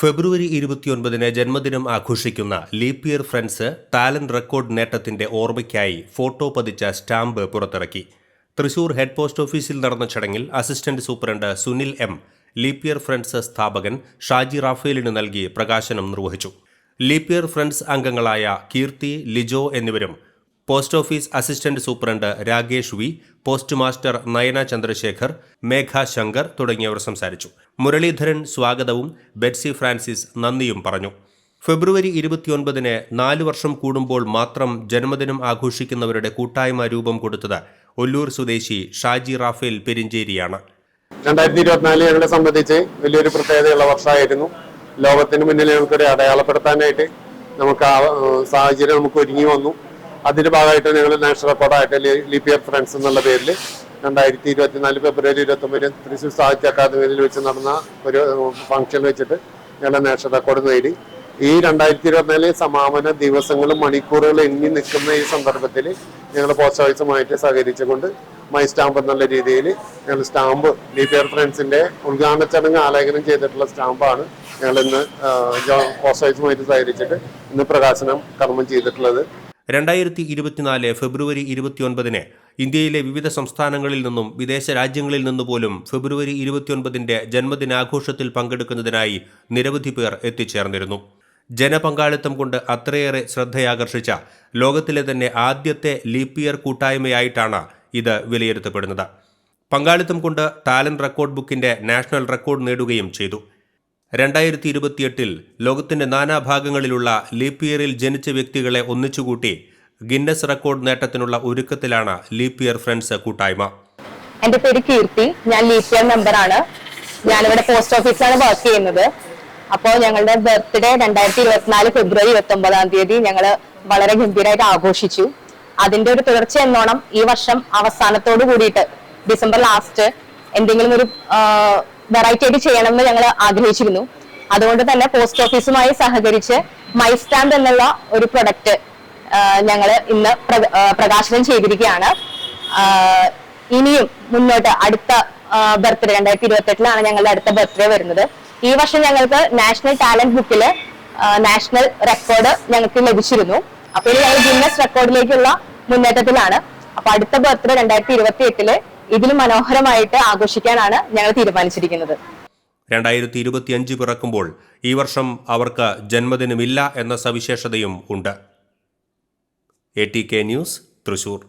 ഫെബ്രുവരി ഇരുപത്തിയൊൻപതിന് ജന്മദിനം ആഘോഷിക്കുന്ന leap year friends talent record നേട്ടത്തിന്റെ ഓർമ്മയ്ക്കായി ഫോട്ടോ പതിച്ച സ്റ്റാമ്പ് പുറത്തിറക്കി. തൃശൂർ ഹെഡ് പോസ്റ്റ് ഓഫീസിൽ നടന്ന ചടങ്ങിൽ assistant superintendent Sunil M leap year friends സ്ഥാപകൻ ഷാജി റാഫേലിന് നൽകി പ്രകാശനം നിർവഹിച്ചു. ലീപ് ഇയർ ഫ്രണ്ട്സ് അംഗങ്ങളായ കീർത്തി ലിജോ എന്നിവരും post office assistant superintendent Rakesh V post master Nayana Chandrasekhar Megha Shankar തുടങ്ങിയവർ സംസാരിച്ചു. മുരളീധരൻ സ്വാഗതവും ബെറ്റ്സി ഫ്രാൻസിസ് നന്ദിയും പറഞ്ഞു. ഫെബ്രുവരി ഇരുപത്തിയൊൻപതിന് നാല് വർഷം കൂടുമ്പോൾ മാത്രം ജന്മദിനം ആഘോഷിക്കുന്നവരുടെ കൂട്ടായ്മ രൂപം കൊടുത്തത് ഒല്ലൂർ സ്വദേശി ഷാജി റാഫേൽ പെരിഞ്ചേരിയാണ്. രണ്ടായിരത്തി ഇരുപത്തിനാല് ഞങ്ങളെ സംബന്ധിച്ച് വലിയൊരു പ്രത്യേകതയുള്ള വർഷമായിരുന്നു. ലോകത്തിന് മുന്നിൽ ഞങ്ങൾക്കൊരു അടയാളപ്പെടുത്താനായിട്ട് നമുക്ക് സാഹചര്യം നമുക്ക് ഒരുങ്ങി വന്നു. അതിന്റെ ഭാഗമായിട്ട് ഞങ്ങൾ നാഷണൽ റെക്കോർഡായിട്ട് ലിപിയർ ഫ്രണ്ട്സ് എന്നുള്ള പേരിൽ രണ്ടായിരത്തി ഇരുപത്തിനാല് ഫെബ്രുവരി ഇരുപത്തി ഒമ്പതിന് തൃശ്ശൂർ സാഹിത്യ അക്കാദമിയിൽ വെച്ച് നടന്ന ഒരു ഫംഗ്ഷൻ വെച്ചിട്ട് ഞങ്ങൾ നാഷണൽ റെക്കോർഡ് നേടി. ഈ രണ്ടായിരത്തി ഇരുപത്തിനാല് സമാപന ദിവസങ്ങളും മണിക്കൂറുകളും എണ്ണി നിൽക്കുന്ന ഈ സന്ദർഭത്തിൽ ഞങ്ങൾ പോസ്റ്റ് ഓഫീസുമായിട്ട് സഹകരിച്ചുകൊണ്ട് മൈ സ്റ്റാമ്പ് എന്നുള്ള രീതിയിൽ ഞങ്ങൾ സ്റ്റാമ്പ് ലിപിയർ ഫ്രണ്ട്സിന്റെ ഉദ്ഘാടന ചടങ്ങ് ആലേഖനം ചെയ്തിട്ടുള്ള സ്റ്റാമ്പാണ് ഞങ്ങൾ ഇന്ന് പോസ്റ്റ് ഓഫീസുമായിട്ട് സഹകരിച്ചിട്ട് ഇന്ന് പ്രകാശനം കർമ്മം ചെയ്തിട്ടുള്ളത്. രണ്ടായിരത്തി ഇരുപത്തിനാല് ഫെബ്രുവരി ഇരുപത്തിയൊൻപതിന് ഇന്ത്യയിലെ വിവിധ സംസ്ഥാനങ്ങളിൽ നിന്നും വിദേശ രാജ്യങ്ങളിൽ നിന്നുപോലും ഫെബ്രുവരി ഇരുപത്തിയൊൻപതിന്റെ ജന്മദിനാഘോഷത്തിൽ പങ്കെടുക്കുന്നതിനായി നിരവധി പേർ എത്തിച്ചേർന്നിരുന്നു. ജനപങ്കാളിത്തം കൊണ്ട് അത്രയേറെ ശ്രദ്ധയാകർഷിച്ച ലോകത്തിലെ തന്നെ ആദ്യത്തെ ലീപ്പിയർ കൂട്ടായ്മയായിട്ടാണ് ഇത് വിലയിരുത്തപ്പെടുന്നത്. പങ്കാളിത്തം കൊണ്ട് ടാലന്റ് റെക്കോർഡ് ബുക്കിന്റെ നാഷണൽ റെക്കോർഡ് നേടുകയും ചെയ്തു. രണ്ടായിരത്തി ഇരുപത്തിയെട്ടിൽ ലോകത്തിന്റെ നാനാഭാഗങ്ങളിലുള്ള ലീപ്പിയറിൽ ജനിച്ച വ്യക്തികളെ ഒന്നിച്ചുകൂട്ടി ഗിന്നസ് റെക്കോർഡ് നേട്ടത്തിനുള്ള ഒരുക്കത്തിലാണ് ലീപ്പിയർ ഫ്രണ്ട്സ് കൂട്ടായ്മ. എന്റെ പേര് കീർത്തി. ഞാൻ ലീപ്പിയർ മെമ്പറാണ്. ഞാനിവിടെ പോസ്റ്റ് ഓഫീസിലാണ് വർക്ക് ചെയ്യുന്നത്. അപ്പോൾ ഞങ്ങളുടെ ബർത്ത്ഡേ രണ്ടായിരത്തി ഇരുപത്തിനാല് ഫെബ്രുവരി ഇരുപത്തി ഒമ്പതാം തീയതി ഞങ്ങൾ വളരെ ഗംഭീരമായിട്ട് ആഘോഷിച്ചു. അതിന്റെ ഒരു തുടർച്ച എന്നോണം ഈ വർഷം അവസാനത്തോട് കൂടിയിട്ട് ഡിസംബർ ലാസ്റ്റ് എന്തെങ്കിലും ഒരു വെറൈറ്റി ആയിട്ട് ചെയ്യണമെന്ന് ഞങ്ങൾ ആഗ്രഹിച്ചിരുന്നു. അതുകൊണ്ട് തന്നെ പോസ്റ്റ് ഓഫീസുമായി സഹകരിച്ച് മൈ സ്റ്റാമ്പ് എന്നുള്ള ഒരു പ്രൊഡക്റ്റ് ഞങ്ങൾ ഇന്ന് പ്രകാശനം ചെയ്തിരിക്കുകയാണ്. ഇനിയും മുന്നോട്ട് അടുത്ത ബർത്ത്ഡേ രണ്ടായിരത്തി ഇരുപത്തി എട്ടിലാണ് ഞങ്ങളുടെ അടുത്ത ബർത്ത്ഡേ വരുന്നത്. ഈ വർഷം ഞങ്ങൾക്ക് നാഷണൽ ടാലന്റ് ബുക്കിൽ നാഷണൽ റെക്കോർഡ് ഞങ്ങൾക്ക് ലഭിച്ചിരുന്നു. അപ്പൊ ഇനി ഞങ്ങൾ ഗിന്നസ് റെക്കോർഡിലേക്കുള്ള മുന്നേറ്റത്തിലാണ്. അപ്പൊ അടുത്ത ബർത്ത്ഡേ രണ്ടായിരത്തി ഇരുപത്തി എട്ടിൽ ഇതിലും മനോഹരമായിട്ട് ആഘോഷിക്കാനാണ് ഞങ്ങൾ തീരുമാനിച്ചിരിക്കുന്നത്. രണ്ടായിരത്തി ഇരുപത്തിയഞ്ച് പിറക്കുമ്പോൾ ഈ വർഷം അവർക്ക് ജന്മദിനമില്ല എന്ന സവിശേഷതയും ഉണ്ട്. A T K news Thrissur.